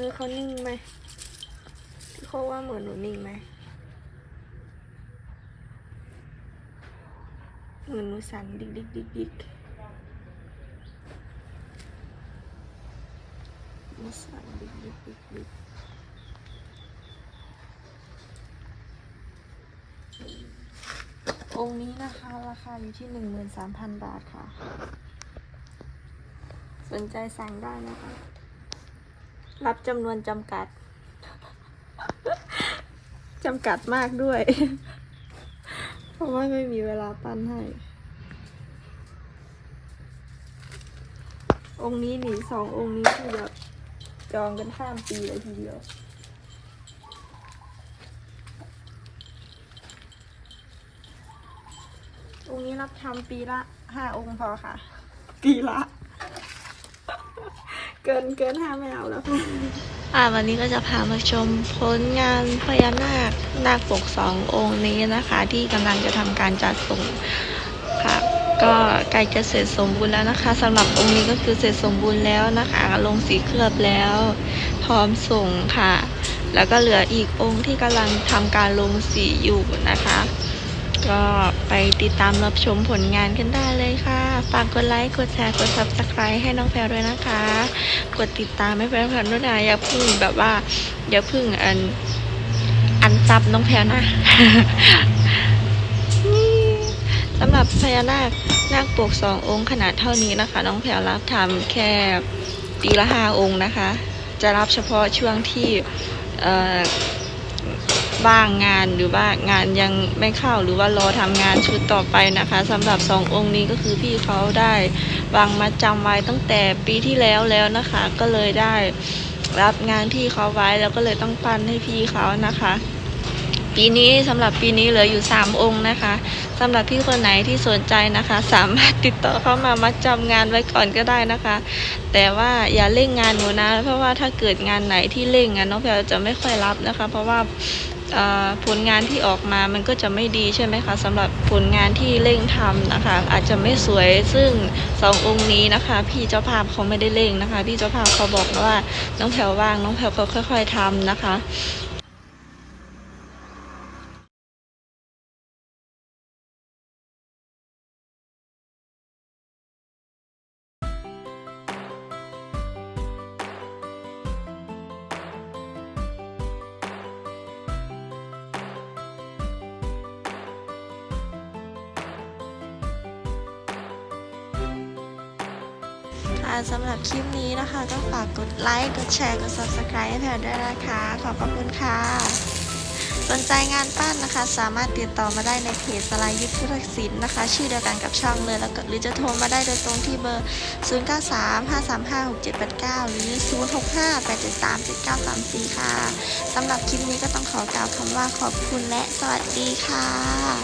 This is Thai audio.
มือเขานิ่งไหมพี่โคว่าเหมือนหนูนิ่งไหมเหมือนหนูสั่นดิกดิกดิกดิกหนูสั่นดิกดิกดิกดิกองค์นี้นะคะ ราคาอยู่ที่หนึ่งหมื่นสามพันบาทค่ะ สนใจสั่งได้นะคะ รับจำนวนจำกัด จำกัดมากด้วย เพราะว่าไม่มีเวลาปั้นให้ องค์นี้หนีสององค์นี้คือแบบจองกันข้ามปีเลยทีเดียวองค์นี้รับทำปีละห้าองค์พอค่ะ ปีละ เกินเกินห้าไม่เอาแล้วค่ะอ่าวันนี้ก็จะพามาชมผลงานพญานาคนาคปกสององค์นี้นะคะ ที่กำลังจะทำการจัดส่งค่ะ ก็ใกล้จะเสร็จสมบูรณ์แล้วนะคะสำหรับองค์นี้ก็คือเสร็จสมบูรณ์แล้วนะคะ ลงสีเคลือบแล้ว พร้อมส่งค่ะ แล้วก็เหลืออีกองค์ที่กำลังทำการลงสีอยู่นะคะ ก็ไปติดตามรับชมผลงานกันได้เลยค่ะ ฝากกดไลค์ กดแชร์ กด subscribe ให้น้องแพรด้วยนะคะ กดติดตามให้แพรแพรด้วยนะอย่าพึ่งแบบว่า อย่าพึ่งอัน อันซับน้องแพรนะนี่สำหรับพญานาคนาคปกสององค์ขนาดเท่านี้นะคะ น้องแพรรับทำแค่ปีละห้าองค์นะคะ จะรับเฉพาะช่วงที่ เอ่อว่างงานหรือว่างานยังไม่เข้าหรือว่ารอทำงานชุดต่อไปนะคะสำหรับสององค์นี้ก็คือพี่เขาได้วางมาจำไว้ตั้งแต่ปีที่แล้วแล้วนะคะ ก็เลยได้รับงานพี่เขาไว้แล้วก็เลยต้องปั้นให้พี่เขานะคะปีนี้สำหรับปีนี้เหลืออยู่ 3 องค์นะคะสำหรับพี่คนไหนที่สนใจนะคะ สามารถติดต่อเข้ามามาจำงานไว้ก่อนก็ได้นะคะ แต่ว่าอย่าเร่งงานหนูนะ เพราะว่าถ้าเกิดงานไหนที่เร่งงานน้องแพลจะไม่ค่อยรับนะคะ เพราะว่า ผลงานที่ออกมามันก็จะไม่ดีใช่ไหมคะสำหรับผลงานที่เร่งทำนะคะ อาจจะไม่สวยซึ่งสององค์นี้นะคะ พี่เจ้าภาพเขาไม่ได้เร่งนะคะ พี่เจ้าภาพเขาบอกว่าน้องแพลวว่างน้องแพลวก็ค่อย ๆทำนะคะ ค่ะสำหรับคลิปนี้นะคะ ก็ฝากกดไลค์ กดแชร์ กด subscribe ให้แพรด้วยนะคะ ขอบพระคุณค่ะ สนใจงานปั้นนะคะ สามารถติดต่อมาได้ในเพจสลายยุทธพุทธศิลป์นะคะ ชื่อเดียวกันกับช่องเลยแล้วก็หรือจะโทรมาได้โดยตรงที่เบอร์ 0935356789 หรือ 0658737934 ค่ะสำหรับคลิปนี้ก็ต้องขอกล่าวคำว่าขอบคุณและสวัสดีค่ะ